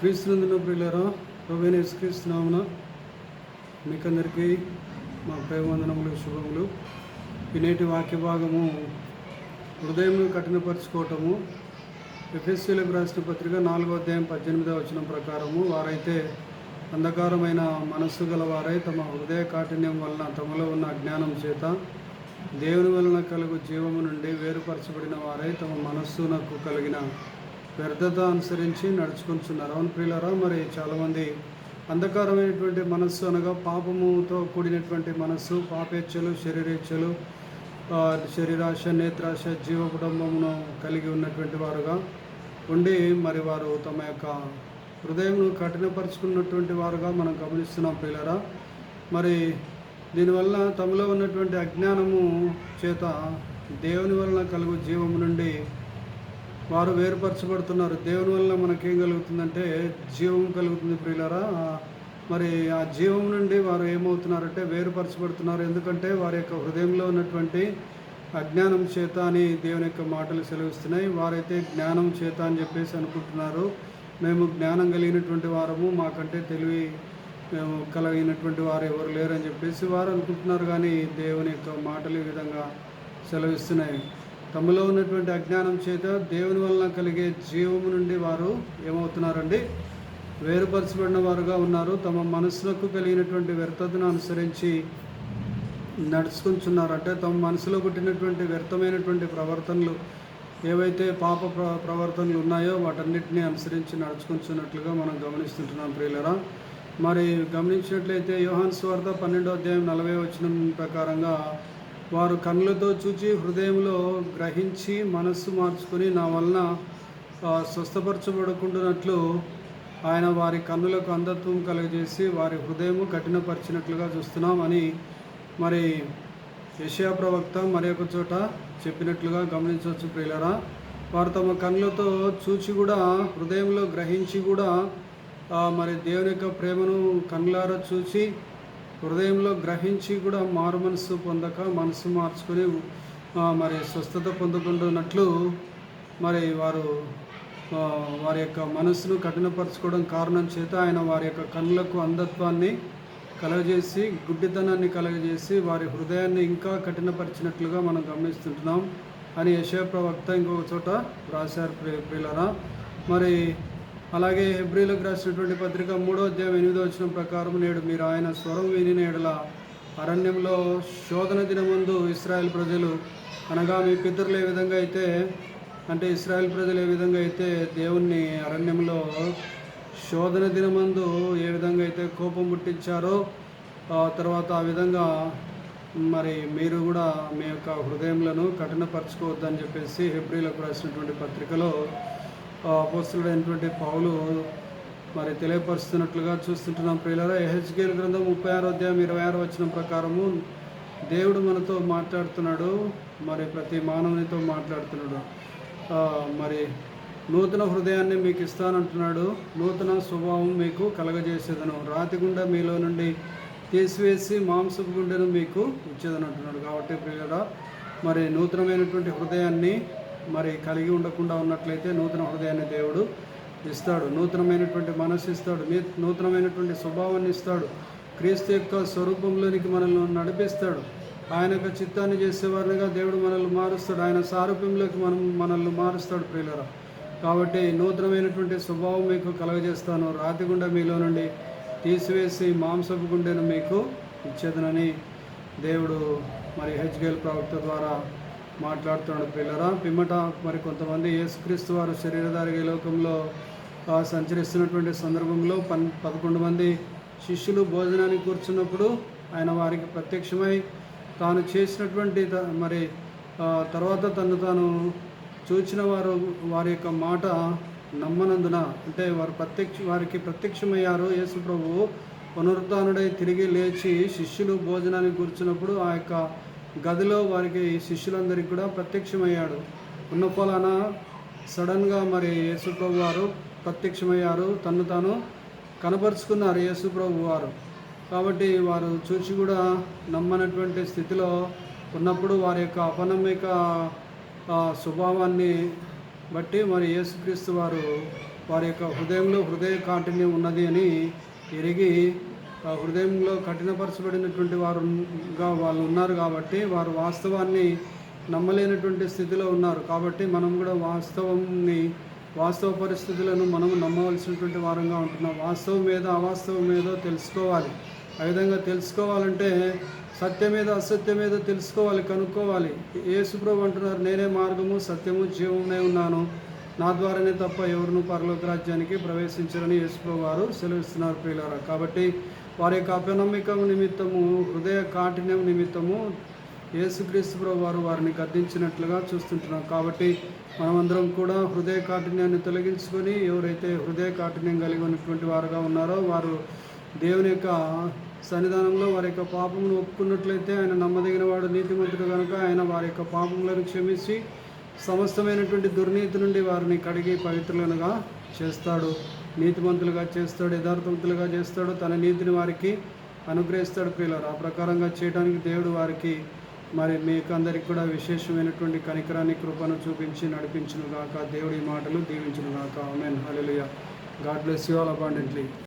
క్రీస్తునందున ప్రియులారా ప్రవీణ క్రీస్తునామన మీకందరికీ మా ప్రేమందనములు శుభములు. ఈ వాక్య భాగము హృదయం కఠినపరచుకోవటము. ఎఫ్ఎస్సీలకు రాసిన పత్రిక నాలుగో అధ్యాయం పద్దెనిమిదవ వచనం ప్రకారము వారైతే అంధకారమైన మనస్సు గలవారై తమ హృదయ కాఠిన్యం వలన తమలో ఉన్న అజ్ఞానం చేత దేవుని వలన కలుగు జీవము నుండి వేరుపరచబడిన వారై తమ మనస్సునకు కలిగిన వ్యర్థత అనుసరించి నడుచుకుంటున్నారు. అవును ప్రియులరా మరి చాలామంది అంధకారమైనటువంటి మనస్సు అనగా పాపముతో కూడినటువంటి మనస్సు పాపేచ్ఛలు శరీరేచ్ఛలు శరీరాశ నేత్రాశ జీవ కుటుంబమును కలిగి ఉన్నటువంటి వారుగా ఉండి మరి వారు తమ యొక్క హృదయంను కఠినపరుచుకున్నటువంటి వారుగా మనం గమనిస్తున్నాం ప్రియులరా. మరి దీనివల్ల తమలో ఉన్నటువంటి అజ్ఞానము చేత దేవుని వలన కలుగు జీవము నుండి వారు వేరుపరచబడుతున్నారు. దేవుని వల్ల మనకేం కలుగుతుందంటే జీవం కలుగుతుంది ప్రియులరా. మరి ఆ జీవం నుండి వారు ఏమవుతున్నారంటే వేరుపరచబడుతున్నారు. ఎందుకంటే వారి యొక్క హృదయంలో ఉన్నటువంటి అజ్ఞానం చేత అని దేవుని యొక్క మాటలు సెలవిస్తున్నాయి. వారైతే జ్ఞానం చేత అని చెప్పేసి అనుకుంటున్నారు. మేము జ్ఞానం కలిగినటువంటి వారము మాకంటే తెలివి మేము కలిగినటువంటి వారు ఎవరు లేరని చెప్పేసి వారు అనుకుంటున్నారు. కానీ దేవుని యొక్క మాటలు ఈ విధంగా సెలవిస్తున్నాయి. తమలో ఉన్నటువంటి అజ్ఞానం చేత దేవుని వలన కలిగే జీవము నుండి వారు ఏమవుతున్నారండి? వేరుపరచబడిన వారుగా ఉన్నారు. తమ మనసులకు కలిగినటువంటి వ్యర్థతను అనుసరించి నడుచుకుంటున్నారు. అంటే తమ మనసులో పుట్టినటువంటి వ్యర్థమైనటువంటి ప్రవర్తనలు ఏవైతే పాప ప్ర ప్రవర్తనలు ఉన్నాయో వాటన్నిటిని అనుసరించి నడుచుకుంటున్నట్లుగా మనం గమనిస్తుంటున్నాం ప్రియులరా. మరి గమనించినట్లయితే యోహాన్ స్వార్థ పన్నెండో అధ్యాయం నలభై వచ్చిన ప్రకారంగా వారు కళ్ళతో చూచి హృదయంలో గ్రహించి మనస్సు మార్చుకొని నా వలన స్వస్థపరచబడుకుంటున్నట్లు ఆయన వారి కన్నులకు అంధత్వం కలుగజేసి వారి హృదయము కఠినపరిచినట్లుగా చూస్తున్నాం అని మరి యెషయా ప్రవక్త మరి ఒక చోట చెప్పినట్లుగా గమనించవచ్చు ప్రియులరా. వారు తమ కన్నులతో చూచి కూడా హృదయంలో గ్రహించి కూడా మరి దేవుని యొక్క ప్రేమను కన్నులారా చూసి హృదయంలో గ్రహించి కూడా మారు మనసు పొందక మనసు మార్చుకొని మరి స్వస్థత పొందుకుంటున్నట్లు మరి వారు వారి యొక్క మనసును కఠినపరచుకోవడం కారణం చేత ఆయన వారి యొక్క కళ్ళకు అంధత్వాన్ని కలగజేసి గుడ్డితనాన్ని కలగజేసి వారి హృదయాన్ని ఇంకా కఠినపరిచినట్లుగా మనం గమనిస్తుంటున్నాం అని యశ ప్రవక్త ఇంకొక చోట రాశారు ప్రియులరా. మరి అలాగే హెబ్రిలకు రాసినటువంటి పత్రిక మూడో అధ్యాయం ఎనిమిదో వచ్చిన ప్రకారం నేడు మీరు ఆయన స్వరం విని నేడుల అరణ్యంలో శోధన దినమందు ఇస్రాయేల్ ప్రజలు అనగా మీ పితరులు ఏ విధంగా అయితే అంటే ఇస్రాయేల్ ప్రజలు ఏ విధంగా అయితే దేవుణ్ణి అరణ్యంలో శోధన దినమందు ఏ విధంగా అయితే కోపం పుట్టించారో తర్వాత ఆ విధంగా మరి మీరు కూడా మీ యొక్క హృదయములను కఠినపరచుకోవద్దని చెప్పేసి హెబ్రిలకు రాసినటువంటి పత్రికలో అపోస్తుడైనటువంటి పౌలు మరి తెలియపరుస్తున్నట్లుగా చూస్తుంటున్నాం ప్రియులరా. ఎహెచ్కేల్ గ్రంథం ముప్పై ఆరో అధ్యాయం ఇరవై ఆరు వచ్చిన ప్రకారము దేవుడు మనతో మాట్లాడుతున్నాడు మరి ప్రతి మానవునితో మాట్లాడుతున్నాడు. మరి నూతన హృదయాన్ని మీకు ఇస్తానంటున్నాడు నూతన స్వభావం మీకు కలగజేసేదను రాతి గుండె మీలో నుండి తీసివేసి మాంసపు గుండెను మీకు ఇచ్చేదని అంటున్నాడు. కాబట్టి ప్రియులరా మరి నూతనమైనటువంటి హృదయాన్ని మరి కలిగి ఉండకుండా ఉన్నట్లయితే నూతన హృదయాన్ని దేవుడు ఇస్తాడు. నూతనమైనటువంటి మనసు ఇస్తాడు. నూతనమైనటువంటి స్వభావాన్ని ఇస్తాడు. క్రీస్తు యొక్క స్వరూపంలోనికి మనల్ని నడిపిస్తాడు. ఆయన యొక్క చిత్తాన్ని చేసేవారిగా దేవుడు మనల్ని మారుస్తాడు. ఆయన సారూప్యంలోకి మనం మనల్ని మారుస్తాడు ప్రియులరా. కాబట్టి నూతనమైనటువంటి స్వభావం మీకు కలగజేస్తాను. రాతి గుండె మీలో నుండి తీసివేసి మాంసపు గుండెను మీకు ఇచ్చేదనని దేవుడు మరి హెచ్గేల్ ప్రవక్త ద్వారా మాట్లాడుతున్నాడు పిల్లరా. పిమ్మట మరి కొంతమంది యేసుక్రీస్తు వారు శరీరధారి లోకంలో సంచరిస్తున్నటువంటి సందర్భంలో పన్ పదకొండు మంది శిష్యులు భోజనానికి కూర్చున్నప్పుడు ఆయన వారికి ప్రత్యక్షమై తాను చేసినటువంటి త- మరి తర్వాత తను తాను చూచిన వారు వారి యొక్క మాట నమ్మనందున అంటే వారు ప్రత్యక్ష వారికి ప్రత్యక్షమయ్యారు. యేసు ప్రభువు పునరుద్ధానుడై తిరిగి లేచి శిష్యులు భోజనానికి కూర్చున్నప్పుడు ఆ యొక్క గదిలో వారికి శిష్యులందరికీ కూడా ప్రత్యక్షమయ్యాడు. ఉన్న పొలాన సడన్గా మరి యేసుప్రభు వారు ప్రత్యక్షమయ్యారు. తను తాను కనపరుచుకున్నారు యేసుప్రభు వారు. కాబట్టి వారు చూచి కూడా నమ్మనటువంటి స్థితిలో ఉన్నప్పుడు వారి యొక్క అపనమ్మిక స్వభావాన్ని బట్టి మరి యేసుక్రీస్తు వారు వారి యొక్క హృదయంలో హృదయ కాఠిన్యం ఉన్నది అని ఎరిగి హృదయంలో కఠినపరచబడినటువంటి వారుగా వాళ్ళు ఉన్నారు కాబట్టి వారు వాస్తవాన్ని నమ్మలేనటువంటి స్థితిలో ఉన్నారు కాబట్టి మనం కూడా వాస్తవంని వాస్తవ పరిస్థితులను మనం నమ్మవలసినటువంటి వారంగా ఉంటున్నాం. వాస్తవం ఏదో అవాస్తవం ఏదో తెలుసుకోవాలి. ఆ విధంగా తెలుసుకోవాలంటే సత్యం మీద అసత్యం ఏదో తెలుసుకోవాలి కనుక్కోవాలి. ఏసుప్రభు అంటున్నారు నేనే మార్గము సత్యము జీవమునే ఉన్నాను. నా ద్వారానే తప్ప ఎవరును పరలోక రాజ్యానికి ప్రవేశించరని యేసుప్రభు వారు సెలవిస్తున్నారు ప్రియులారా. కాబట్టి వారి యొక్క అపనమ్మికం నిమిత్తము హృదయ కాఠిన్యం నిమిత్తము యేసుక్రీస్తు ప్రభు వారు వారిని గద్దించినట్లుగా చూస్తుంటున్నాం. కాబట్టి మనమందరం కూడా హృదయ కాఠిన్యాన్ని తొలగించుకొని ఎవరైతే హృదయ కాఠిన్యం కలిగి ఉన్నటువంటి వారుగా ఉన్నారో వారు దేవుని యొక్క సన్నిధానంలో వారి యొక్క పాపమును ఒప్పుకున్నట్లయితే ఆయన నమ్మదగిన వాడు నీతిమంతుడు కనుక ఆయన వారి యొక్క పాపములను క్షమించి సమస్తమైనటువంటి దుర్నీతి నుండి వారిని కడిగి పవిత్రులనుగా చేస్తాడు. నీతిమంతులుగా చేస్తాడు యథార్థవంతులుగా చేస్తాడు తన నీతిని వారికి అనుగ్రహిస్తాడు ప్రియులారు. ఆ ప్రకారంగా చేయడానికి దేవుడు వారికి మరి మీకు అందరికి కూడా విశేషమైనటువంటి కనికరాన్ని కృపను చూపించి నడిపించును గాక దేవుడి మాటలు దీవించును గాక amen. Hallelujah. God bless you all abundantly.